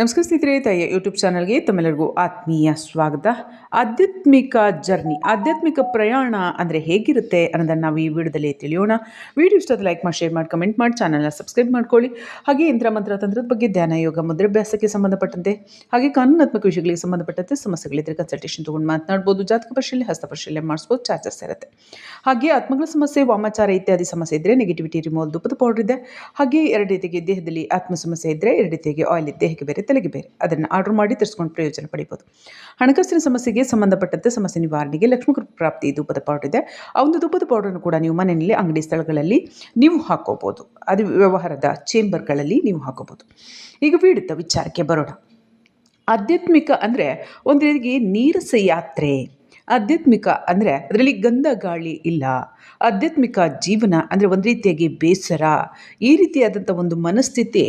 ನಮಸ್ಕಾರ ಸ್ನೇಹಿತರೆ, ತಾಯಿಯ ಯೂಟ್ಯೂಬ್ ಚಾನಲ್ಗೆ ತಮ್ಮೆಲ್ಲರಿಗೂ ಆತ್ಮೀಯ ಸ್ವಾಗತ. ಆಧ್ಯಾತ್ಮಿಕ ಜರ್ನಿ, ಆಧ್ಯಾತ್ಮಿಕ ಪ್ರಯಾಣ ಅಂದರೆ ಹೇಗಿರುತ್ತೆ ಅನ್ನೋದನ್ನು ನಾವು ಈ ವಿಡಿಯೋದಲ್ಲಿ ತಿಳಿಯೋಣ. ವಿಡಿಯೋ ಇಷ್ಟದ ಲೈಕ್ ಮಾಡಿ, ಶೇರ್ ಮಾಡಿ, ಕಮೆಂಟ್ ಮಾಡಿ, ಚಾನಲ್ನ ಸಬ್ಸ್ಕ್ರೈಬ್ ಮಾಡ್ಕೊಳ್ಳಿ. ಹಾಗೆ ಯಂತ್ರ ಮಂತ್ರ ತಂತ್ರದ ಬಗ್ಗೆ ಧ್ಯಾನ, ಯೋಗ ಮುದ್ರಾಭ್ಯಾಸಕ್ಕೆ ಸಂಬಂಧಪಟ್ಟಂತೆ, ಹಾಗೆ ಕಾನೂನಾತ್ಮಕ ವಿಷಯಗಳಿಗೆ ಸಂಬಂಧಪಟ್ಟಂತೆ ಸಮಸ್ಯೆಗಳಿದ್ದರೆ ಕನ್ಸಲ್ಟೇಷನ್ ತೊಗೊಂಡು ಮಾತನಾಡ್ಬೋದು. ಜಾತಕ ಪರಿಶೀಲನೆ, ಹಸ್ತ ಪರಿಶೀಲನೆ ಮಾಡಿಸ್ಬೋದು, ಚಾರ್ಜಸ್ ಇರುತ್ತೆ. ಹಾಗೆ ಆತ್ಮಗಳ ಸಮಸ್ಯೆ, ವಾಮಾಚಾರ ಇತ್ಯಾದಿ ಸಮಸ್ಯೆ ಇದ್ದರೆ ನೆಗೆಟಿವಿಟಿ ರಿಮೋಲ್ ದುಪ್ಪದ ಪೌಡರ್ ಇದೆ. ಹಾಗೆ ಎರಡು ರೀತಿಗೆ ದೇಹದಲ್ಲಿ ಆತ್ಮ ಸಮಸ್ಯೆ ಇದ್ದರೆ ಎರಡು ರೀತಿಗೆ ಆಯಿಲ್ ದೇಹಕ್ಕೆ ಬೇರೆ ತಲೆಗೆ ಬೇರೆ. ಅದನ್ನು ಆರ್ಡರ್ ಮಾಡಿ ತರಿಸ್ಕೊಂಡು ಪ್ರಯೋಜನ ಪಡಿಬೋದು. ಹಣಕಾಸಿನ ಸಮಸ್ಯೆಗೆ ಸಂಬಂಧಪಟ್ಟಂತೆ ಸಮಸ್ಯೆ ನಿವಾರಣೆಗೆ ಲಕ್ಷ್ಮೀ ಕೃಪಾ ಪ್ರಾಪ್ತಿ ಧೂಪದ ಪೌಡರ್ ಇದೆ. ಆ ಒಂದು ಧೂಪದ ಪೌಡರ್ನು ಕೂಡ ನೀವು ಮನೆಯಲ್ಲಿ ಅಂಗಡಿ ಸ್ಥಳಗಳಲ್ಲಿ ನೀವು ಹಾಕೋಬೋದು. ಅದು ವ್ಯವಹಾರದ ಚೇಂಬರ್ಗಳಲ್ಲಿ ನೀವು ಹಾಕೋಬೋದು. ಈಗ ವಿಡಿತ ವಿಚಾರಕ್ಕೆ ಬರೋಣ. ಆಧ್ಯಾತ್ಮಿಕ ಅಂದರೆ ಒಂದು ರೀತಿಗೆ ನೀರಸ ಯಾತ್ರೆ. ಆಧ್ಯಾತ್ಮಿಕ ಅಂದರೆ ಅದರಲ್ಲಿ ಗಂಧ ಗಾಳಿ ಇಲ್ಲ. ಆಧ್ಯಾತ್ಮಿಕ ಜೀವನ ಅಂದರೆ ಒಂದು ರೀತಿಯಾಗಿ ಬೇಸರ. ಈ ರೀತಿಯಾದಂಥ ಒಂದು ಮನಸ್ಥಿತಿ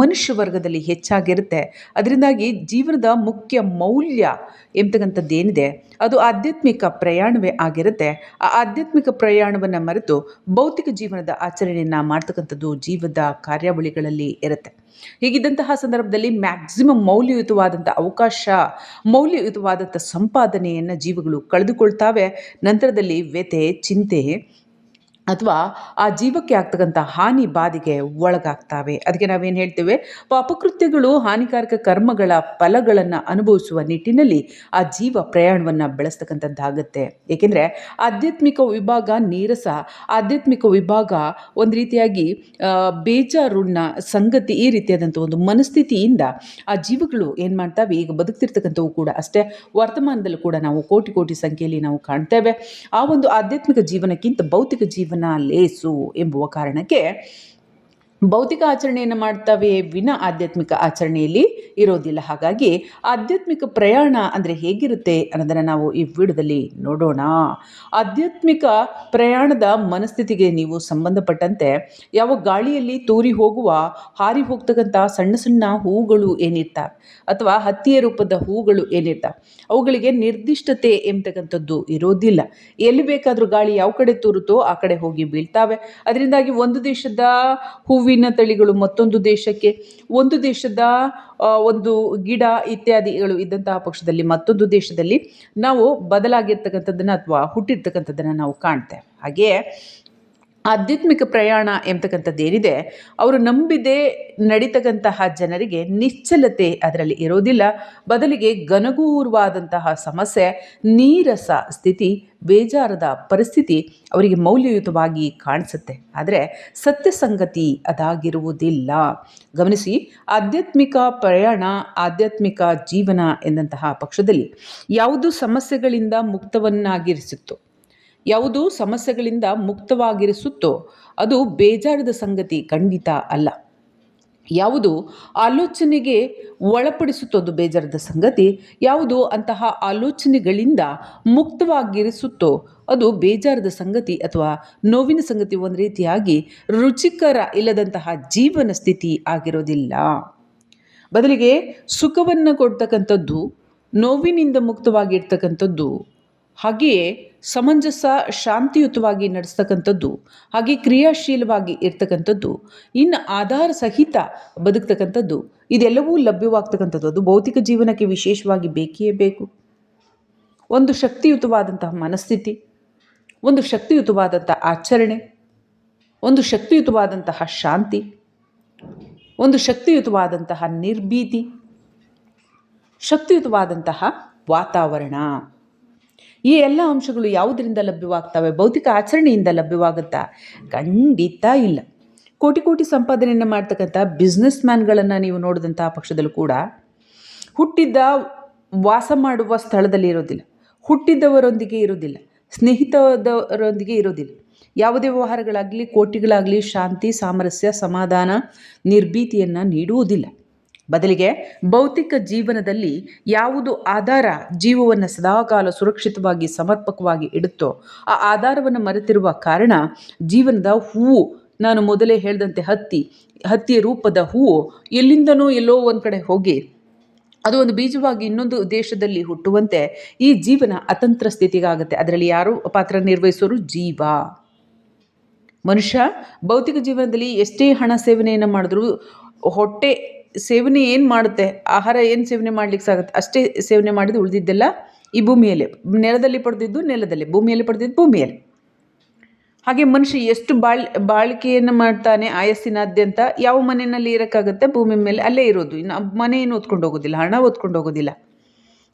ಮನುಷ್ಯ ವರ್ಗದಲ್ಲಿ ಹೆಚ್ಚಾಗಿರುತ್ತೆ. ಅದರಿಂದಾಗಿ ಜೀವನದ ಮುಖ್ಯ ಮೌಲ್ಯ ಎಂಬತಕ್ಕಂಥದ್ದು ಏನಿದೆ, ಅದು ಆಧ್ಯಾತ್ಮಿಕ ಪ್ರಯಾಣವೇ ಆಗಿರುತ್ತೆ. ಆ ಆಧ್ಯಾತ್ಮಿಕ ಪ್ರಯಾಣವನ್ನು ಮರೆತು ಭೌತಿಕ ಜೀವನದ ಆಚರಣೆಯನ್ನು ಮಾಡ್ತಕ್ಕಂಥದ್ದು ಜೀವದ ಕಾರ್ಯಾವಳಿಗಳಲ್ಲಿ ಇರುತ್ತೆ. ಹೀಗಿದ್ದಂತಹ ಸಂದರ್ಭದಲ್ಲಿ ಮ್ಯಾಕ್ಸಿಮಮ್ ಮೌಲ್ಯಯುತವಾದಂಥ ಅವಕಾಶ ಮೌಲ್ಯಯುತವಾದಂಥ ಸಂಪಾದನೆಯನ್ನು ಜೀವಗಳು ಕಳೆದುಕೊಳ್ತಾವೆ. ನಂತರದಲ್ಲಿ ವ್ಯಥೆ ಚಿಂತೆ ಅಥವಾ ಆ ಜೀವಕ್ಕೆ ಆಗ್ತಕ್ಕಂಥ ಹಾನಿ ಬಾಧೆಗೆ ಒಳಗಾಗ್ತಾವೆ. ಅದಕ್ಕೆ ನಾವೇನು ಹೇಳ್ತೇವೆ? ಪಾಪಕೃತ್ಯಗಳು ಹಾನಿಕಾರಕ ಕರ್ಮಗಳ ಫಲಗಳನ್ನು ಅನುಭವಿಸುವ ನಿಟ್ಟಿನಲ್ಲಿ ಆ ಜೀವ ಪ್ರಯಾಣವನ್ನು ಬೆಳೆಸ್ತಕ್ಕಂಥದ್ದಾಗುತ್ತೆ. ಏಕೆಂದರೆ ಆಧ್ಯಾತ್ಮಿಕ ವಿಭಾಗ ನೀರಸ, ಆಧ್ಯಾತ್ಮಿಕ ವಿಭಾಗ ಒಂದು ರೀತಿಯಾಗಿ ಬೇಜಾರುಣ್ಣ ಸಂಗತಿ ಈ ರೀತಿಯಾದಂಥ ಒಂದು ಮನಸ್ಥಿತಿಯಿಂದ ಆ ಜೀವಗಳು ಏನು ಮಾಡ್ತಾವೆ? ಈಗ ಬದುಕ್ತಿರ್ತಕ್ಕಂಥವು ಕೂಡ ಅಷ್ಟೇ. ವರ್ತಮಾನದಲ್ಲೂ ಕೂಡ ನಾವು ಕೋಟಿ ಕೋಟಿ ಸಂಖ್ಯೆಯಲ್ಲಿ ನಾವು ಕಾಣ್ತೇವೆ. ಆ ಒಂದು ಆಧ್ಯಾತ್ಮಿಕ ಜೀವನಕ್ಕಿಂತ ಭೌತಿಕ ಜೀವನ ಲೇಸು ಎಂಬುವ ಕಾರಣಕ್ಕೆ ಭೌತಿಕ ಆಚರಣೆಯನ್ನು ಮಾಡ್ತವೆ ವಿನ ಆಧ್ಯಾತ್ಮಿಕ ಆಚರಣೆಯಲ್ಲಿ ಇರೋದಿಲ್ಲ. ಹಾಗಾಗಿ ಆಧ್ಯಾತ್ಮಿಕ ಪ್ರಯಾಣ ಅಂದರೆ ಹೇಗಿರುತ್ತೆ ಅನ್ನೋದನ್ನು ನಾವು ಈ ವಿಡದಲ್ಲಿ ನೋಡೋಣ. ಆಧ್ಯಾತ್ಮಿಕ ಪ್ರಯಾಣದ ಮನಸ್ಥಿತಿಗೆ ನೀವು ಸಂಬಂಧಪಟ್ಟಂತೆ ಯಾವ ಗಾಳಿಯಲ್ಲಿ ತೂರಿ ಹೋಗುವ, ಹಾರಿ ಹೋಗ್ತಕ್ಕಂಥ ಸಣ್ಣ ಸಣ್ಣ ಹೂಗಳು ಏನಿರ್ತವೆ ಅಥವಾ ಹತ್ತಿಯ ರೂಪದ ಹೂಗಳು ಏನಿರ್ತವೆ ಅವುಗಳಿಗೆ ನಿರ್ದಿಷ್ಟತೆ ಎಂಬತಕ್ಕಂಥದ್ದು ಇರೋದಿಲ್ಲ. ಎಲ್ಲಿ ಬೇಕಾದರೂ ಗಾಳಿ ಯಾವ ಕಡೆ ತೂರುತ್ತೋ ಆ ಕಡೆ ಹೋಗಿ ಬೀಳ್ತಾವೆ. ಅದರಿಂದಾಗಿ ಒಂದು ದೇಶದ ಹೂವಿನ ತಳಿಗಳು, ಮತ್ತೊಂದು ದೇಶಕ್ಕೆ, ಒಂದು ದೇಶದ ಒಂದು ಗಿಡ ಇತ್ಯಾದಿಗಳು ಇದ್ದಂತಹ ಪಕ್ಷದಲ್ಲಿ ಮತ್ತೊಂದು ದೇಶದಲ್ಲಿ ನಾವು ಬದಲಾಗಿರ್ತಕ್ಕಂಥದ್ದನ್ನು ಅಥವಾ ಹುಟ್ಟಿರ್ತಕ್ಕಂಥದ್ದನ್ನು ನಾವು ಕಾಣ್ತೇವೆ. ಹಾಗೆಯೇ ಆಧ್ಯಾತ್ಮಿಕ ಪ್ರಯಾಣ ಎಂಬತಕ್ಕಂಥದ್ದು ಏನಿದೆ ಅವರು ನಂಬಿದೆ ನಡೀತಕ್ಕಂತಹ ಜನರಿಗೆ ನಿಶ್ಚಲತೆ ಅದರಲ್ಲಿ ಇರೋದಿಲ್ಲ. ಬದಲಿಗೆ ಘನಗೂರ್ವಾದಂತಹ ಸಮಸ್ಯೆ, ನೀರಸ ಸ್ಥಿತಿ, ಬೇಜಾರದ ಪರಿಸ್ಥಿತಿ ಅವರಿಗೆ ಮೌಲ್ಯಯುತವಾಗಿ ಕಾಣಿಸುತ್ತೆ. ಆದರೆ ಸತ್ಯ ಸಂಗತಿ ಅದಾಗಿರುವುದಿಲ್ಲ. ಗಮನಿಸಿ, ಆಧ್ಯಾತ್ಮಿಕ ಪ್ರಯಾಣ, ಆಧ್ಯಾತ್ಮಿಕ ಜೀವನ ಎಂದಂತಹ ಪಕ್ಷದಲ್ಲಿ ಯಾವುದು ಸಮಸ್ಯೆಗಳಿಂದ ಮುಕ್ತವನ್ನಾಗಿರಿಸುತ್ತೋ. ಯಾವುದು ಸಮಸ್ಯೆಗಳಿಂದ ಮುಕ್ತವಾಗಿರಿಸುತ್ತೋ ಅದು ಬೇಜಾರದ ಸಂಗತಿ ಖಂಡಿತ ಅಲ್ಲ. ಯಾವುದು ಆಲೋಚನೆಗೆ ಒಳಪಡಿಸುತ್ತೋದು ಬೇಜಾರದ ಸಂಗತಿ, ಯಾವುದು ಅಂತಹ ಆಲೋಚನೆಗಳಿಂದ ಮುಕ್ತವಾಗಿರಿಸುತ್ತೋ ಅದು ಬೇಜಾರದ ಸಂಗತಿ ಅಥವಾ ನೋವಿನ ಸಂಗತಿ ಒಂದು ರೀತಿಯಾಗಿ ರುಚಿಕರ ಇಲ್ಲದಂತಹ ಜೀವನ ಸ್ಥಿತಿ ಆಗಿರೋದಿಲ್ಲ. ಬದಲಿಗೆ ಸುಖವನ್ನು ಕೊಡ್ತಕ್ಕಂಥದ್ದು, ನೋವಿನಿಂದ ಮುಕ್ತವಾಗಿರ್ತಕ್ಕಂಥದ್ದು, ಹಾಗೆಯೇ ಸಮಂಜಸ, ಶಾಂತಿಯುತವಾಗಿ ನಡೆಸ್ತಕ್ಕಂಥದ್ದು, ಹಾಗೆ ಕ್ರಿಯಾಶೀಲವಾಗಿ ಇರ್ತಕ್ಕಂಥದ್ದು ಇನ್ನು ಆಧಾರ ಸಹಿತ ಬದುಕ್ತಕ್ಕಂಥದ್ದು, ಇದೆಲ್ಲವೂ ಲಭ್ಯವಾಗ್ತಕ್ಕಂಥದ್ದು. ಅದು ಭೌತಿಕ ಜೀವನಕ್ಕೆ ವಿಶೇಷವಾಗಿ ಬೇಕೇ ಬೇಕು. ಒಂದು ಶಕ್ತಿಯುತವಾದಂತಹ ಮನಸ್ಥಿತಿ, ಒಂದು ಶಕ್ತಿಯುತವಾದಂಥ ಆಚರಣೆ, ಒಂದು ಶಕ್ತಿಯುತವಾದಂತಹ ಶಾಂತಿ, ಒಂದು ಶಕ್ತಿಯುತವಾದಂತಹ ನಿರ್ಭೀತಿ, ಶಕ್ತಿಯುತವಾದಂತಹ ವಾತಾವರಣ. ಈ ಎಲ್ಲ ಅಂಶಗಳು ಯಾವುದರಿಂದ ಲಭ್ಯವಾಗ್ತವೆ? ಭೌತಿಕ ಆಚರಣೆಯಿಂದ ಲಭ್ಯವಾಗುತ್ತಾ? ಖಂಡಿತ ಇಲ್ಲ. ಕೋಟಿ ಕೋಟಿ ಸಂಪಾದನೆಯನ್ನು ಮಾಡ್ತಕ್ಕಂಥ ಬಿಸ್ನೆಸ್ ಮ್ಯಾನ್ಗಳನ್ನು ನೀವು ನೋಡಿದಂಥ ಪಕ್ಷದಲ್ಲೂ ಕೂಡ ಹುಟ್ಟಿದ್ದ ವಾಸ ಮಾಡುವ ಸ್ಥಳದಲ್ಲಿ ಇರೋದಿಲ್ಲ. ಹುಟ್ಟಿದ್ದವರೊಂದಿಗೆ ಇರೋದಿಲ್ಲ. ಸ್ನೇಹಿತದವರೊಂದಿಗೆ ಇರೋದಿಲ್ಲ. ಯಾವುದೇ ವ್ಯವಹಾರಗಳಾಗಲಿ, ಕೋಟಿಗಳಾಗಲಿ ಶಾಂತಿ, ಸಾಮರಸ್ಯ, ಸಮಾಧಾನ, ನಿರ್ಭೀತಿಯನ್ನು ನೀಡುವುದಿಲ್ಲ. ಬದಲಿಗೆ ಭೌತಿಕ ಜೀವನದಲ್ಲಿ ಯಾವುದು ಆಧಾರ ಜೀವವನ್ನು ಸದಾಕಾಲ ಸುರಕ್ಷಿತವಾಗಿ, ಸಮರ್ಪಕವಾಗಿ ಇಡುತ್ತೋ, ಆ ಆಧಾರವನ್ನು ಮರೆತಿರುವ ಕಾರಣ ಜೀವನದ ಹೂವು, ನಾನು ಮೊದಲೇ ಹೇಳಿದಂತೆ ಹತ್ತಿ, ಹತ್ತಿಯ ರೂಪದ ಹೂವು, ಎಲ್ಲಿಂದನೋ ಎಲ್ಲೋ ಒಂದು ಕಡೆ ಹೋಗಿ, ಅದು ಒಂದು ಬೀಜವಾಗಿ ಇನ್ನೊಂದು ದೇಶದಲ್ಲಿ ಹುಟ್ಟುವಂತೆ ಈ ಜೀವನ ಅತಂತ್ರ ಸ್ಥಿತಿಗಾಗುತ್ತೆ. ಅದರಲ್ಲಿ ಯಾರು ಪಾತ್ರ ನಿರ್ವಹಿಸೋರು? ಜೀವ. ಮನುಷ್ಯ ಭೌತಿಕ ಜೀವನದಲ್ಲಿ ಎಷ್ಟೇ ಹಣ ಸೇವನೆಯನ್ನು ಮಾಡಿದ್ರೂ ಹೊಟ್ಟೆ ಸೇವನೆ ಏನು ಮಾಡುತ್ತೆ? ಆಹಾರ ಏನು ಸೇವನೆ ಮಾಡ್ಲಿಕ್ಕೆ ಸಾಗುತ್ತೆ? ಅಷ್ಟೇ ಸೇವನೆ ಮಾಡಿದ್ದು ಉಳಿದಿದ್ದೆಲ್ಲ ಈ ಭೂಮಿಯಲ್ಲೇ. ನೆಲದಲ್ಲಿ ಪಡೆದಿದ್ದು ನೆಲದಲ್ಲಿ, ಭೂಮಿಯಲ್ಲಿ ಪಡೆದಿದ್ದು ಭೂಮಿಯಲ್ಲಿ. ಹಾಗೆ ಮನುಷ್ಯ ಎಷ್ಟು ಬಾಳ್, ಬಾಳಿಕೆಯನ್ನು ಮಾಡ್ತಾನೆ ಆಯಸ್ಸಿನಾದ್ಯಂತ ಯಾವ ಮನೆಯಲ್ಲಿ ಇರೋಕ್ಕಾಗುತ್ತೆ? ಭೂಮಿ ಮೇಲೆ ಅಲ್ಲೇ ಇರೋದು. ಇನ್ನು ಮನೆ ಏನು ಓದ್ಕೊಂಡು ಹೋಗೋದಿಲ್ಲ, ಹಣ ಓದ್ಕೊಂಡು ಹೋಗೋದಿಲ್ಲ.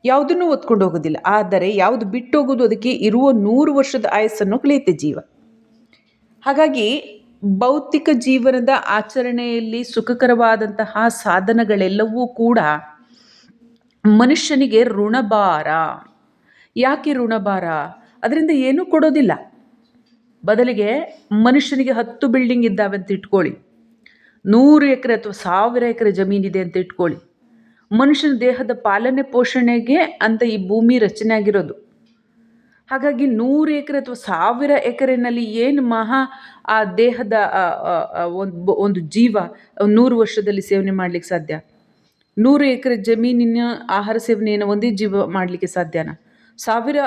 ಯಾವುದನ್ನು ಓದ್ಕೊಂಡು ಹೋಗೋದಿಲ್ಲ. ಆದರೆ ಯಾವುದು ಬಿಟ್ಟು ಹೋಗೋದು ಅದಕ್ಕೆ ಇರುವ ನೂರು ವರ್ಷದ ಆಯಸ್ಸನ್ನು ಕಳೆಯುತ್ತೆ ಜೀವ. ಹಾಗಾಗಿ ಭೌತಿಕ ಜೀವನದ ಆಚರಣೆಯಲ್ಲಿ ಸುಖಕರವಾದಂತಹ ಸಾಧನಗಳೆಲ್ಲವೂ ಕೂಡ ಮನುಷ್ಯನಿಗೆ ಋಣಭಾರ. ಯಾಕೆ ಋಣಭಾರ? ಅದರಿಂದ ಏನೂ ಕೊಡೋದಿಲ್ಲ. ಬದಲಿಗೆ ಮನುಷ್ಯನಿಗೆ ಹತ್ತು ಬಿಲ್ಡಿಂಗ್ ಇದ್ದಾವೆ ಅಂತ ಇಟ್ಕೊಳ್ಳಿ. ನೂರು ಎಕರೆ ಅಥವಾ ಸಾವಿರ ಎಕರೆ ಜಮೀನಿದೆ ಅಂತ ಇಟ್ಕೊಳ್ಳಿ. ಮನುಷ್ಯನ ದೇಹದ ಪಾಲನೆ ಪೋಷಣೆಗೆ ಅಂತ ಈ ಭೂಮಿ ರಚನೆ ಆಗಿರೋದು. ಹಾಗಾಗಿ ನೂರು ಎಕರೆ ಅಥವಾ ಸಾವಿರ ಎಕರೆನಲ್ಲಿ ಏನು ಮಹಾ ಆ ದೇಹದ ಒಂದು ಒಂದು ಜೀವ ನೂರು ವರ್ಷದಲ್ಲಿ ಸೇವನೆ ಮಾಡಲಿಕ್ಕೆ ಸಾಧ್ಯ? ನೂರು ಎಕರೆ ಜಮೀನಿನ ಆಹಾರ ಸೇವನೆಯನ್ನು ಒಂದೇ ಜೀವ ಮಾಡಲಿಕ್ಕೆ ಸಾಧ್ಯನಾ? ಸಾವಿರ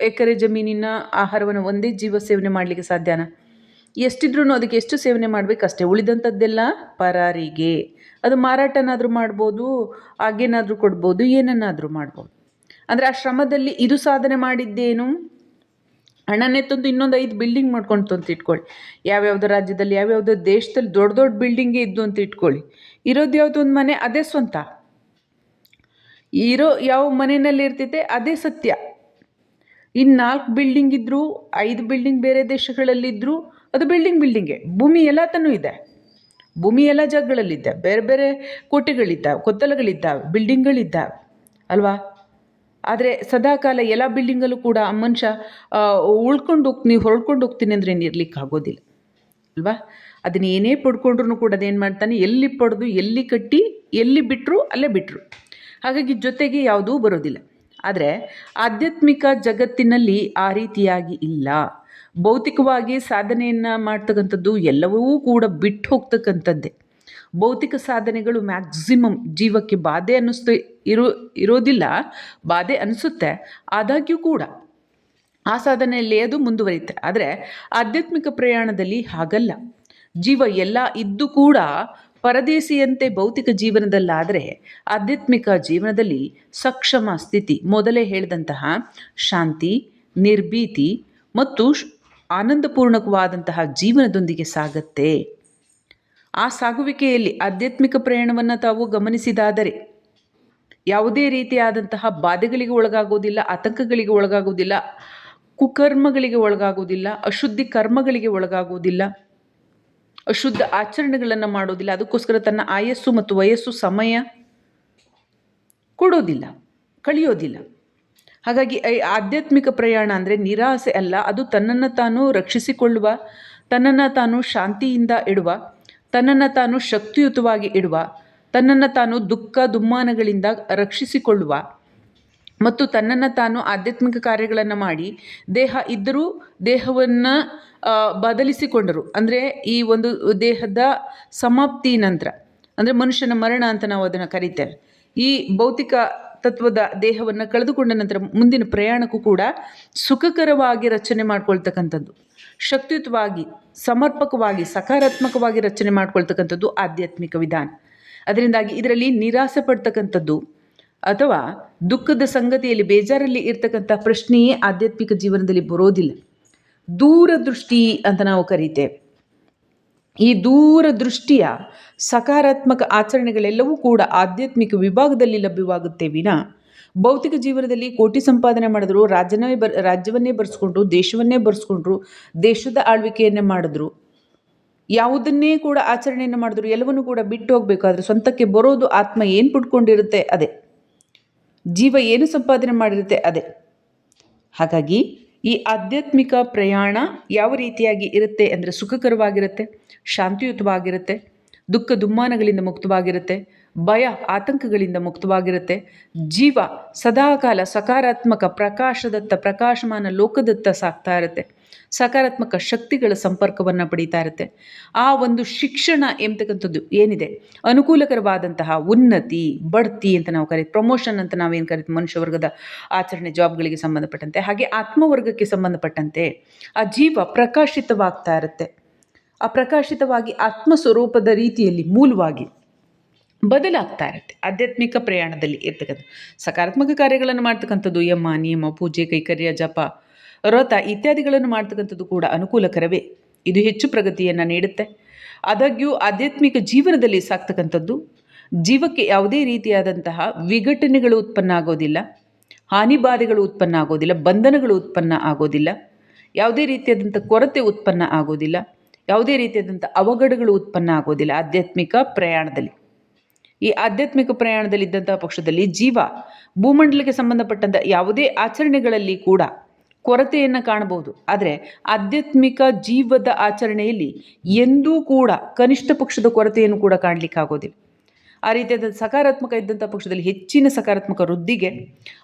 ಎಕರೆ ಜಮೀನಿನ ಆಹಾರವನ್ನು ಒಂದೇ ಜೀವ ಸೇವನೆ ಮಾಡಲಿಕ್ಕೆ ಸಾಧ್ಯನಾ? ಎಷ್ಟಿದ್ರೂ ಅದಕ್ಕೆ ಎಷ್ಟು ಸೇವನೆ ಮಾಡಬೇಕಷ್ಟೇ? ಉಳಿದಂಥದ್ದೆಲ್ಲ ಪರಾರಿಗೆ. ಅದು ಮಾರಾಟನಾದರೂ ಮಾಡ್ಬೋದು, ಹಾಗೇನಾದರೂ ಕೊಡ್ಬೋದು, ಏನನ್ನಾದರೂ ಮಾಡ್ಬೋದು. ಅಂದರೆ ಆ ಶ್ರಮದಲ್ಲಿ ಇದು ಸಾಧನೆ ಮಾಡಿದ್ದೇನು? ಹಣನೇ ತಂದು ಇನ್ನೊಂದು ಐದು ಬಿಲ್ಡಿಂಗ್ ಮಾಡ್ಕೊಂಡು ಅಂತ ಇಟ್ಕೊಳ್ಳಿ. ಯಾವ್ಯಾವುದೋ ರಾಜ್ಯದಲ್ಲಿ, ಯಾವ್ಯಾವುದೋ ದೇಶದಲ್ಲಿ ದೊಡ್ಡ ದೊಡ್ಡ ಬಿಲ್ಡಿಂಗೇ ಇದ್ದು ಅಂತ ಇಟ್ಕೊಳ್ಳಿ. ಇರೋದು ಯಾವುದೋ ಒಂದು ಮನೆ, ಅದೇ ಸ್ವಂತ. ಇರೋ ಯಾವ ಮನೆಯಲ್ಲಿ ಇರ್ತೈತೆ ಅದೇ ಸತ್ಯ. ಇನ್ನು ನಾಲ್ಕು ಬಿಲ್ಡಿಂಗ್ ಇದ್ದರೂ ಐದು ಬಿಲ್ಡಿಂಗ್ ಬೇರೆ ದೇಶಗಳಲ್ಲಿದ್ದರೂ ಅದು ಬಿಲ್ಡಿಂಗ್ ಬಿಲ್ಡಿಂಗೆ ಭೂಮಿ ಎಲ್ಲ ತನೂ ಇದೆ. ಭೂಮಿ ಎಲ್ಲ ಜಾಗಗಳಲ್ಲಿದ್ದೆ ಬೇರೆ ಬೇರೆ ಕೋಟೆಗಳಿದ್ದಾವೆ, ಕೊತ್ತಲಗಳಿದ್ದಾವೆ ಬಿಲ್ಡಿಂಗ್ಗಳಿದ್ದಾವೆ ಅಲ್ವಾ? ಆದರೆ ಸದಾಕಾಲ ಎಲ್ಲ ಬಿಲ್ಡಿಂಗಲ್ಲೂ ಕೂಡ ಆ ಮನುಷ್ಯ ಉಳ್ಕೊಂಡು ಹೋಗ್ತೀನಿ ಹೊರಡ್ಕೊಂಡು ಹೋಗ್ತೀನಿ ಅಂದರೆ ಏನು ಇರ್ಲಿಕ್ಕೆ ಆಗೋದಿಲ್ಲ ಅಲ್ವಾ? ಅದನ್ನ ಏನೇ ಪಡ್ಕೊಂಡ್ರು ಕೂಡ ಅದೇನು ಮಾಡ್ತಾನೆ, ಎಲ್ಲಿ ಪಡೆದು, ಎಲ್ಲಿ ಕಟ್ಟಿ, ಎಲ್ಲಿ ಬಿಟ್ಟರು ಅಲ್ಲೇ ಬಿಟ್ಟರು ಹಾಗಾಗಿ ಜೊತೆಗೆ ಯಾವುದೂ ಬರೋದಿಲ್ಲ. ಆದರೆ ಆಧ್ಯಾತ್ಮಿಕ ಜಗತ್ತಿನಲ್ಲಿ ಆ ರೀತಿಯಾಗಿ ಇಲ್ಲ. ಭೌತಿಕವಾಗಿ ಸಾಧನೆಯನ್ನು ಮಾಡ್ತಕ್ಕಂಥದ್ದು ಎಲ್ಲವೂ ಕೂಡ ಬಿಟ್ಟು ಹೋಗ್ತಕ್ಕಂಥದ್ದೇ. ಭೌತಿಕ ಸಾಧನೆಗಳು ಮ್ಯಾಕ್ಸಿಮಮ್ ಜೀವಕ್ಕೆ ಬಾಧೆ ಅನ್ನಿಸ್ತು, ಇರೋ, ಇರೋದಿಲ್ಲ, ಬಾಧೆ ಅನಿಸುತ್ತೆ, ಆದಾಗ್ಯೂ ಕೂಡ. ಆ ಸಾಧನೆಯಲ್ಲಿ ಅದು ಮುಂದುವರಿಯುತ್ತೆ. ಆದರೆ ಆಧ್ಯಾತ್ಮಿಕ ಪ್ರಯಾಣದಲ್ಲಿ ಹಾಗಲ್ಲ. ಜೀವ ಎಲ್ಲ ಇದ್ದು ಕೂಡ ಪರದೇಶಿಯಂತೆ ಭೌತಿಕ ಜೀವನದಲ್ಲಾದರೆ ಆಧ್ಯಾತ್ಮಿಕ ಜೀವನದಲ್ಲಿ ಸಕ್ಷಮ ಸ್ಥಿತಿ. ಮೊದಲೇ ಹೇಳಿದಂತಹ ಶಾಂತಿ, ನಿರ್ಭೀತಿ ಮತ್ತು ಆನಂದಪೂರ್ಣಕವಾದಂತಹ ಜೀವನದೊಂದಿಗೆ ಸಾಗತ್ತೆ. ಆ ಸಾಗುವಿಕೆಯಲ್ಲಿ ಆಧ್ಯಾತ್ಮಿಕ ಪ್ರಯಾಣವನ್ನು ತಾವು ಗಮನಿಸಿದಾದರೆ ಯಾವುದೇ ರೀತಿಯಾದಂತಹ ಬಾಧೆಗಳಿಗೆ ಒಳಗಾಗೋದಿಲ್ಲ ಆತಂಕಗಳಿಗೆ ಒಳಗಾಗೋದಿಲ್ಲ ಕುಕರ್ಮಗಳಿಗೆ ಒಳಗಾಗೋದಿಲ್ಲ ಅಶುದ್ಧಿ ಕರ್ಮಗಳಿಗೆ ಒಳಗಾಗೋದಿಲ್ಲ ಅಶುದ್ಧ ಆಚರಣೆಗಳನ್ನು ಮಾಡೋದಿಲ್ಲ, ಅದಕ್ಕೋಸ್ಕರ ತನ್ನ ಆಯಸ್ಸು ಮತ್ತು ವಯಸ್ಸು ಸಮಯ ಕೊಡೋದಿಲ್ಲ, ಕಳಿಯೋದಿಲ್ಲ. ಹಾಗಾಗಿ ಆಧ್ಯಾತ್ಮಿಕ ಪ್ರಯಾಣ ಅಂದರೆ ನಿರಾಸೆ ಅಲ್ಲ, ಅದು ತನ್ನನ್ನು ತಾನು ರಕ್ಷಿಸಿಕೊಳ್ಳುವ, ತನ್ನನ್ನು ತಾನು ಶಾಂತಿಯಿಂದ ಇಡುವ ತನ್ನನ್ನು ತಾನು ಶಕ್ತಿಯುತವಾಗಿ ಇಡುವ, ತನ್ನನ್ನು ತಾನು ದುಃಖ ದುಮ್ಮಾನಗಳಿಂದ ರಕ್ಷಿಸಿಕೊಳ್ಳುವ ಮತ್ತು ತನ್ನನ್ನು ತಾನು ಆಧ್ಯಾತ್ಮಿಕ ಕಾರ್ಯಗಳನ್ನು ಮಾಡಿ ದೇಹ ಇದ್ದರೂ ದೇಹವನ್ನು ಬದಲಿಸಿಕೊಂಡರು. ಅಂದರೆ ಈ ಒಂದು ದೇಹದ ಸಮಾಪ್ತಿ ನಂತರ, ಅಂದರೆ ಮನುಷ್ಯನ ಮರಣ ಅಂತ ನಾವು ಅದನ್ನು ಕರಿತೇವೆ. ಈ ಭೌತಿಕ ತತ್ವದ ದೇಹವನ್ನು ಕಳೆದುಕೊಂಡ ನಂತರ ಮುಂದಿನ ಪ್ರಯಾಣಕ್ಕೂ ಕೂಡ ಸುಖಕರವಾಗಿ ರಚನೆ ಮಾಡ್ಕೊಳ್ತಕ್ಕಂಥದ್ದು. ಶಕ್ತಿಯುತವಾಗಿ ಸಮರ್ಪಕವಾಗಿ, ಸಕಾರಾತ್ಮಕವಾಗಿ ರಚನೆ ಮಾಡ್ಕೊಳ್ತಕ್ಕಂಥದ್ದು ಆಧ್ಯಾತ್ಮಿಕ ವಿಧಾನ. ಅದರಿಂದಾಗಿ ಇದರಲ್ಲಿ ನಿರಾಸೆ ಪಡ್ತಕ್ಕಂಥದ್ದು ಅಥವಾ ದುಃಖದ ಸಂಗತಿಯಲ್ಲಿ ಬೇಜಾರಲ್ಲಿ ಇರ್ತಕ್ಕಂಥ ಪ್ರಶ್ನೆಯೇ ಆಧ್ಯಾತ್ಮಿಕ ಜೀವನದಲ್ಲಿ ಬರೋದಿಲ್ಲ. ದೂರದೃಷ್ಟಿ ಅಂತ ನಾವು ಕರೀತೇವೆ ಈ ದೂರದೃಷ್ಟಿಯ ಸಕಾರಾತ್ಮಕ ಆಚರಣೆಗಳೆಲ್ಲವೂ ಕೂಡ ಆಧ್ಯಾತ್ಮಿಕ ವಿಭಾಗದಲ್ಲಿ ಲಭ್ಯವಾಗುತ್ತೆ ವಿನ ಭೌತಿಕ ಜೀವನದಲ್ಲಿ ಕೋಟಿ ಸಂಪಾದನೆ ಮಾಡಿದ್ರು, ರಾಜ್ಯನವೇ ಬರ್, ರಾಜ್ಯವನ್ನೇ ಬರೆಸ್ಕೊಂಡ್ರು, ದೇಶವನ್ನೇ ಬರೆಸ್ಕೊಂಡ್ರು, ದೇಶದ ಆಳ್ವಿಕೆಯನ್ನೇ ಮಾಡಿದ್ರು. ಯಾವುದನ್ನೇ ಕೂಡ ಆಚರಣೆಯನ್ನು ಮಾಡಿದ್ರು, ಎಲ್ಲವನ್ನೂ ಕೂಡ ಬಿಟ್ಟು ಹೋಗಬೇಕಾದ್ರೆ ಸ್ವಂತಕ್ಕೆ ಬರೋದು ಆತ್ಮ ಏನು ಪುಟ್ಕೊಂಡಿರುತ್ತೆ ಅದೇ. ಜೀವ ಏನು ಸಂಪಾದನೆ ಮಾಡಿರುತ್ತೆ? ಅದೇ. ಹಾಗಾಗಿ ಈ ಆಧ್ಯಾತ್ಮಿಕ ಪ್ರಯಾಣ ಯಾವ ರೀತಿಯಾಗಿ ಇರುತ್ತೆ ಅಂದರೆ ಸುಖಕರವಾಗಿರುತ್ತೆ, ಶಾಂತಿಯುತವಾಗಿರುತ್ತೆ, ದುಃಖ ದುಮ್ಮಾನಗಳಿಂದ ಮುಕ್ತವಾಗಿರುತ್ತೆ ಭಯ ಆತಂಕಗಳಿಂದ ಮುಕ್ತವಾಗಿರುತ್ತೆ. ಜೀವ ಸದಾಕಾಲ ಸಕಾರಾತ್ಮಕ ಪ್ರಕಾಶದತ್ತ ಪ್ರಕಾಶಮಾನ ಲೋಕದತ್ತ ಸಾಕ್ತಾ ಇರುತ್ತೆ. ಸಕಾರಾತ್ಮಕ ಶಕ್ತಿಗಳ ಸಂಪರ್ಕವನ್ನು ಪಡೀತಾ ಇರುತ್ತೆ. ಆ ಒಂದು ಶಿಕ್ಷಣ ಎಂಬತಕ್ಕಂಥದ್ದು ಏನಿದೆ? ಅನುಕೂಲಕರವಾದಂತಹ ಉನ್ನತಿ, ಬಡ್ತಿ ಅಂತ ನಾವು ಕರೀತೀವಿ. ಪ್ರಮೋಷನ್ ಅಂತ ನಾವೇನು ಕರಿತೀವಿ? ಮನುಷ್ಯ ವರ್ಗದ ಆಚರಣೆ ಜಾಬ್ಗಳಿಗೆ ಸಂಬಂಧಪಟ್ಟಂತೆ. ಹಾಗೆ ಆತ್ಮವರ್ಗಕ್ಕೆ ಸಂಬಂಧಪಟ್ಟಂತೆ ಆ ಜೀವ ಪ್ರಕಾಶಿತವಾಗ್ತಾ ಇರುತ್ತೆ. ಆ ಪ್ರಕಾಶಿತವಾಗಿ ಆತ್ಮ ಸ್ವರೂಪದ ರೀತಿಯಲ್ಲಿ ಮೂಲವಾಗಿ ಬದಲಾಗ್ತಾ ಇರುತ್ತೆ. ಆಧ್ಯಾತ್ಮಿಕ ಪ್ರಯಾಣದಲ್ಲಿ ಇರ್ತಕ್ಕಂಥ ಸಕಾರಾತ್ಮಕ ಕಾರ್ಯಗಳನ್ನು ಮಾಡ್ತಕ್ಕಂಥದ್ದು ಯಮ, ನಿಯಮ, ಪೂಜೆ, ಕೈಕರ್ಯ, ಜಪ, ವ್ರತ ಇತ್ಯಾದಿಗಳನ್ನು ಮಾಡ್ತಕ್ಕಂಥದ್ದು ಕೂಡ ಅನುಕೂಲಕರವೇ. ಇದು ಹೆಚ್ಚು ಪ್ರಗತಿಯನ್ನು ನೀಡುತ್ತೆ. ಆದಾಗ್ಯೂ ಆಧ್ಯಾತ್ಮಿಕ ಜೀವನದಲ್ಲಿ ಸಾಕ್ತಕ್ಕಂಥದ್ದು ಜೀವಕ್ಕೆ ಯಾವುದೇ ರೀತಿಯಾದಂತಹ ವಿಘಟನೆಗಳು ಉತ್ಪನ್ನ ಆಗೋದಿಲ್ಲ, ಹಾನಿ ಬಾಧೆಗಳು ಉತ್ಪನ್ನ ಆಗೋದಿಲ್ಲ, ಬಂಧನಗಳು ಉತ್ಪನ್ನ ಆಗೋದಿಲ್ಲ, ಯಾವುದೇ ರೀತಿಯಾದಂಥ ಕೊರತೆ ಉತ್ಪನ್ನ ಆಗೋದಿಲ್ಲ, ಯಾವುದೇ ರೀತಿಯಾದಂಥ ಅವಘಡಗಳು ಉತ್ಪನ್ನ ಆಗೋದಿಲ್ಲ ಆಧ್ಯಾತ್ಮಿಕ ಪ್ರಯಾಣದಲ್ಲಿ. ಈ ಆಧ್ಯಾತ್ಮಿಕ ಪ್ರಯಾಣದಲ್ಲಿದ್ದಂತಹ ಪಕ್ಷದಲ್ಲಿ ಜೀವ ಭೂಮಂಡಲಕ್ಕೆ ಸಂಬಂಧಪಟ್ಟಂಥ ಯಾವುದೇ ಆಚರಣೆಗಳಲ್ಲಿ ಕೂಡ ಕೊರತೆಯನ್ನು ಕಾಣಬಹುದು. ಆದರೆ ಆಧ್ಯಾತ್ಮಿಕ ಜೀವದ ಆಚರಣೆಯಲ್ಲಿ ಎಂದೂ ಕೂಡ ಕನಿಷ್ಠ ಪಕ್ಷದ ಕೊರತೆಯನ್ನು ಕೂಡ ಕಾಣಲಿಕ್ಕಾಗೋದಿಲ್ಲ ಆ ರೀತಿಯಾದ ಸಕಾರಾತ್ಮಕ ಇದ್ದಂಥ ಪಕ್ಷದಲ್ಲಿ ಹೆಚ್ಚಿನ ಸಕಾರಾತ್ಮಕ ವೃದ್ಧಿಗೆ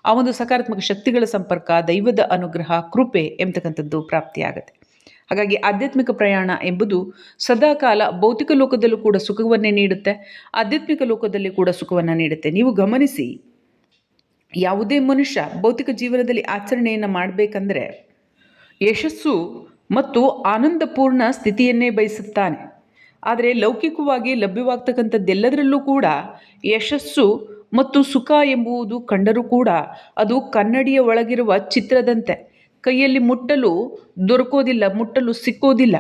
ಆ ಒಂದು ಸಕಾರಾತ್ಮಕ ಶಕ್ತಿಗಳ ಸಂಪರ್ಕ, ದೈವದ ಅನುಗ್ರಹ, ಕೃಪೆ ಎಂಬತಕ್ಕಂಥದ್ದು ಪ್ರಾಪ್ತಿಯಾಗುತ್ತೆ. ಹಾಗಾಗಿ ಆಧ್ಯಾತ್ಮಿಕ ಪ್ರಯಾಣ ಎಂಬುದು ಸದಾಕಾಲ ಭೌತಿಕ ಲೋಕದಲ್ಲೂ ಕೂಡ ಸುಖವನ್ನೇ ನೀಡುತ್ತೆ, ಆಧ್ಯಾತ್ಮಿಕ ಲೋಕದಲ್ಲಿ ಕೂಡ ಸುಖವನ್ನು ನೀಡುತ್ತೆ. ನೀವು ಗಮನಿಸಿ, ಯಾವುದೇ ಮನುಷ್ಯ ಭೌತಿಕ ಜೀವನದಲ್ಲಿ ಆಚರಣೆಯನ್ನು ಮಾಡಬೇಕಂದ್ರೆ ಯಶಸ್ಸು ಮತ್ತು ಆನಂದಪೂರ್ಣ ಸ್ಥಿತಿಯನ್ನೇ ಬಯಸುತ್ತಾನೆ. ಆದರೆ ಲೌಕಿಕವಾಗಿ ಲಭ್ಯವಾಗ್ತಕ್ಕಂಥದ್ದೆಲ್ಲದರಲ್ಲೂ ಕೂಡ ಯಶಸ್ಸು ಮತ್ತು ಸುಖ ಎಂಬುವುದು ಕಂಡರೂ ಕೂಡ ಅದು ಕನ್ನಡಿಯ ಒಳಗಿರುವ ಚಿತ್ರದಂತೆ. ಕೈಯಲ್ಲಿ ಮುಟ್ಟಲು ದೊರಕೋದಿಲ್ಲ ಮುಟ್ಟಲು ಸಿಕ್ಕೋದಿಲ್ಲ.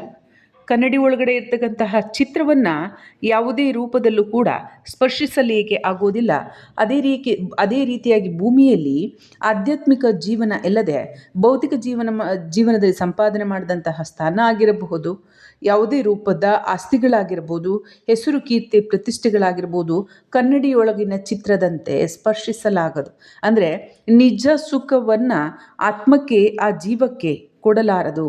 ಕನ್ನಡಿ ಒಳಗಡೆ ಇರ್ತಕ್ಕಂತಹ ಚಿತ್ರವನ್ನು ಯಾವುದೇ ರೂಪದಲ್ಲೂ ಕೂಡ ಸ್ಪರ್ಶಿಸಲಿಕ್ಕೆ ಆಗೋದಿಲ್ಲ. ಅದೇ ರೀತಿ, ಅದೇ ರೀತಿಯಾಗಿ ಭೂಮಿಯಲ್ಲಿ ಆಧ್ಯಾತ್ಮಿಕ ಜೀವನ ಎಲ್ಲದೆ ಭೌತಿಕ ಜೀವನ ಜೀವನದಲ್ಲಿ ಸಂಪಾದನೆ ಮಾಡಿದಂತಹ ಸ್ಥಾನ ಆಗಿರಬಹುದು, ಯಾವುದೇ ರೂಪದ ಆಸ್ತಿಗಳಾಗಿರ್ಬೋದು ಹೆಸರು, ಕೀರ್ತಿ ಪ್ರತಿಷ್ಠೆಗಳಾಗಿರ್ಬೋದು ಕನ್ನಡಿಯೊಳಗಿನ ಚಿತ್ರದಂತೆ ಸ್ಪರ್ಶಿಸಲಾಗದು. ಅಂದರೆ ನಿಜ ಸುಖವನ್ನು ಆತ್ಮಕ್ಕೆ, ಆ ಜೀವಕ್ಕೆ ಕೊಡಲಾರದು.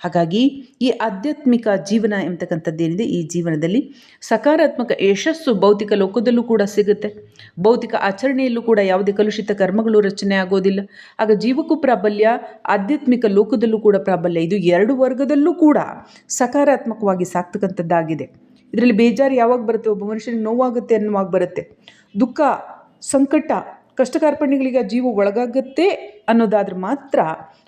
ಹಾಗಾಗಿ ಈ ಆಧ್ಯಾತ್ಮಿಕ ಜೀವನ ಎಂಬತಕ್ಕಂಥದ್ದೇನಿದೆ ಈ ಜೀವನದಲ್ಲಿ ಸಕಾರಾತ್ಮಕ ಯಶಸ್ಸು ಭೌತಿಕ ಲೋಕದಲ್ಲೂ ಕೂಡ ಸಿಗುತ್ತೆ. ಭೌತಿಕ ಆಚರಣೆಯಲ್ಲೂ ಕೂಡ ಯಾವುದೇ ಕಲುಷಿತ ಕರ್ಮಗಳು ರಚನೆ ಆಗೋದಿಲ್ಲ. ಆಗ ಜೀವಕ್ಕೂ ಪ್ರಾಬಲ್ಯ, ಆಧ್ಯಾತ್ಮಿಕ ಲೋಕದಲ್ಲೂ ಕೂಡ ಪ್ರಾಬಲ್ಯ, ಇದು ಎರಡು ವರ್ಗದಲ್ಲೂ ಕೂಡ ಸಕಾರಾತ್ಮಕವಾಗಿ ಸಾಕ್ತಕ್ಕಂಥದ್ದಾಗಿದೆ. ಇದರಲ್ಲಿ ಬೇಜಾರು ಯಾವಾಗ ಬರುತ್ತೆ? ಒಬ್ಬ ಮನುಷ್ಯನಿಗೆ ನೋವಾಗುತ್ತೆ ಅನ್ನುವಾಗ ಬರುತ್ತೆ. ದುಃಖ, ಸಂಕಟ ಕಷ್ಟ ಕಾರ್ಪಣ್ಯಗಳಿಗೆ ಜೀವ ಒಳಗಾಗತ್ತೆ ಅನ್ನೋದಾದ್ರೆ ಮಾತ್ರ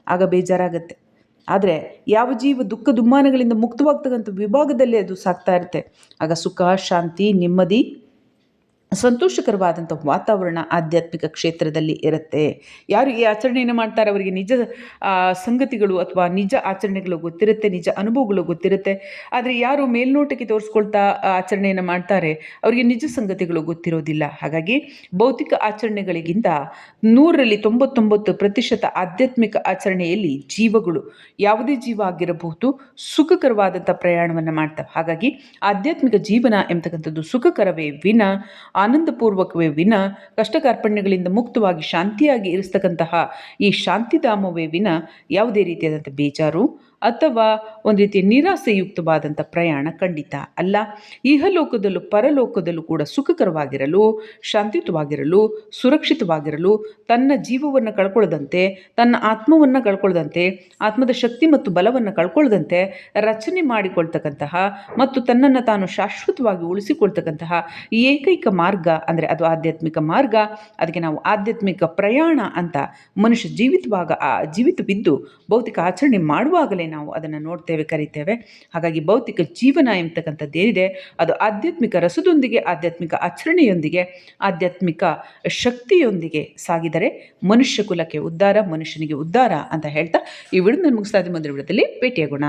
ಆಗ ಬೇಜಾರಾಗತ್ತೆ. ಆದರೆ ಯಾವ ಜೀವ ದುಃಖ ದುಮ್ಮಾನಗಳಿಂದ ಮುಕ್ತವಾಗ್ತಕ್ಕಂಥ ವಿಭಾಗದಲ್ಲಿ ಅದು ಸಾಗ್ತಾ ಇರುತ್ತೆ. ಆಗ ಸುಖ ಶಾಂತಿ ನೆಮ್ಮದಿ ಸಂತೋಷಕರವಾದಂಥ ವಾತಾವರಣ ಆಧ್ಯಾತ್ಮಿಕ ಕ್ಷೇತ್ರದಲ್ಲಿ ಇರುತ್ತೆ. ಯಾರು ಈ ಆಚರಣೆಯನ್ನು ಮಾಡ್ತಾರೆ? ಅವರಿಗೆ ನಿಜ ಸಂಗತಿಗಳು ಅಥವಾ ನಿಜ ಆಚರಣೆಗಳು ಗೊತ್ತಿರುತ್ತೆ, ನಿಜ ಅನುಭವಗಳು ಗೊತ್ತಿರುತ್ತೆ. ಆದರೆ ಯಾರು ಮೇಲ್ನೋಟಕ್ಕೆ ತೋರಿಸ್ಕೊಳ್ತಾ ಆಚರಣೆಯನ್ನು ಮಾಡ್ತಾರೆ? ಅವರಿಗೆ ನಿಜ ಸಂಗತಿಗಳು ಗೊತ್ತಿರೋದಿಲ್ಲ. ಹಾಗಾಗಿ ಭೌತಿಕ ಆಚರಣೆಗಳಿಗಿಂತ ನೂರರಲ್ಲಿ ತೊಂಬತ್ತೊಂಬತ್ತು ಪ್ರತಿಶತ ಆಧ್ಯಾತ್ಮಿಕ ಆಚರಣೆಯಲ್ಲಿ ಜೀವಗಳು ಯಾವುದೇ ಜೀವ ಆಗಿರಬಹುದು, ಸುಖಕರವಾದಂಥ ಪ್ರಯಾಣವನ್ನು ಮಾಡ್ತವೆ. ಹಾಗಾಗಿ ಆಧ್ಯಾತ್ಮಿಕ ಜೀವನ ಎಂಬತಕ್ಕಂಥದ್ದು ಸುಖಕರವೇ ವಿನ ಆನಂದಪೂರ್ವಕವೇ ವಿನ ಕಷ್ಟ ಕಾರ್ಪಣ್ಯಗಳಿಂದ ಮುಕ್ತವಾಗಿ ಶಾಂತಿಯಾಗಿ ಇರಿಸ್ತಕ್ಕಂತಹ ಈ ಶಾಂತಿಧಾಮವೇ ವಿನ ಯಾವುದೇ ರೀತಿಯಾದಂಥ ಬೇಜಾರು ಅಥವಾ ಒಂದು ರೀತಿಯ ನಿರಾಸೆಯುಕ್ತವಾದಂಥ ಪ್ರಯಾಣ ಖಂಡಿತ ಅಲ್ಲ. ಇಹಲೋಕದಲ್ಲೂ ಪರಲೋಕದಲ್ಲೂ ಕೂಡ ಸುಖಕರವಾಗಿರಲು, ಶಾಂತಿಯುತವಾಗಿರಲು, ಸುರಕ್ಷಿತವಾಗಿರಲು, ತನ್ನ ಜೀವವನ್ನು ಕಳ್ಕೊಳ್ಳದಂತೆ ತನ್ನ ಆತ್ಮವನ್ನು ಕಳ್ಕೊಳ್ಳದಂತೆ ಆತ್ಮದ ಶಕ್ತಿ ಮತ್ತು ಬಲವನ್ನು ಕಳ್ಕೊಳ್ಳದಂತೆ ರಚನೆ ಮಾಡಿಕೊಳ್ತಕ್ಕಂತಹ ಮತ್ತು ತನ್ನನ್ನು ತಾನು ಶಾಶ್ವತವಾಗಿ ಉಳಿಸಿಕೊಳ್ತಕ್ಕಂತಹ ಏಕೈಕ ಮಾರ್ಗ ಅಂದರೆ ಅದು ಆಧ್ಯಾತ್ಮಿಕ ಮಾರ್ಗ, ಅದಕ್ಕೆ ನಾವು ಆಧ್ಯಾತ್ಮಿಕ ಪ್ರಯಾಣ ಅಂತ ಮನುಷ್ಯ ಜೀವಿತವಾಗ ಜೀವಿತವಿದ್ದು ಭೌತಿಕ ಆಚರಣೆ ಮಾಡುವಾಗಲೇ ನಾವು ಅದನ್ನು ನೋಡ್ತೇವೆ, ಕರಿತೇವೆ. ಹಾಗಾಗಿ ಭೌತಿಕ ಜೀವನ ಎಂಬತಕ್ಕಂಥದ್ದೇನಿದೆ ಅದು ಆಧ್ಯಾತ್ಮಿಕ ರಸದೊಂದಿಗೆ, ಆಧ್ಯಾತ್ಮಿಕ ಆಚರಣೆಯೊಂದಿಗೆ, ಆಧ್ಯಾತ್ಮಿಕ ಶಕ್ತಿಯೊಂದಿಗೆ ಸಾಗಿದರೆ ಮನುಷ್ಯ ಕುಲಕ್ಕೆ ಉದ್ಧಾರ, ಮನುಷ್ಯನಿಗೆ ಉದ್ಧಾರ ಅಂತ ಹೇಳ್ತಾ ಈ ವಿಡಿಯೋ ಮುಗಿಸ್ತಾ ಇದ್ದೀನಿ. ಮುಂದಿನ ವಿಡಿಯೋದಲ್ಲಿ ಭೇಟಿಯಾಗೋಣ.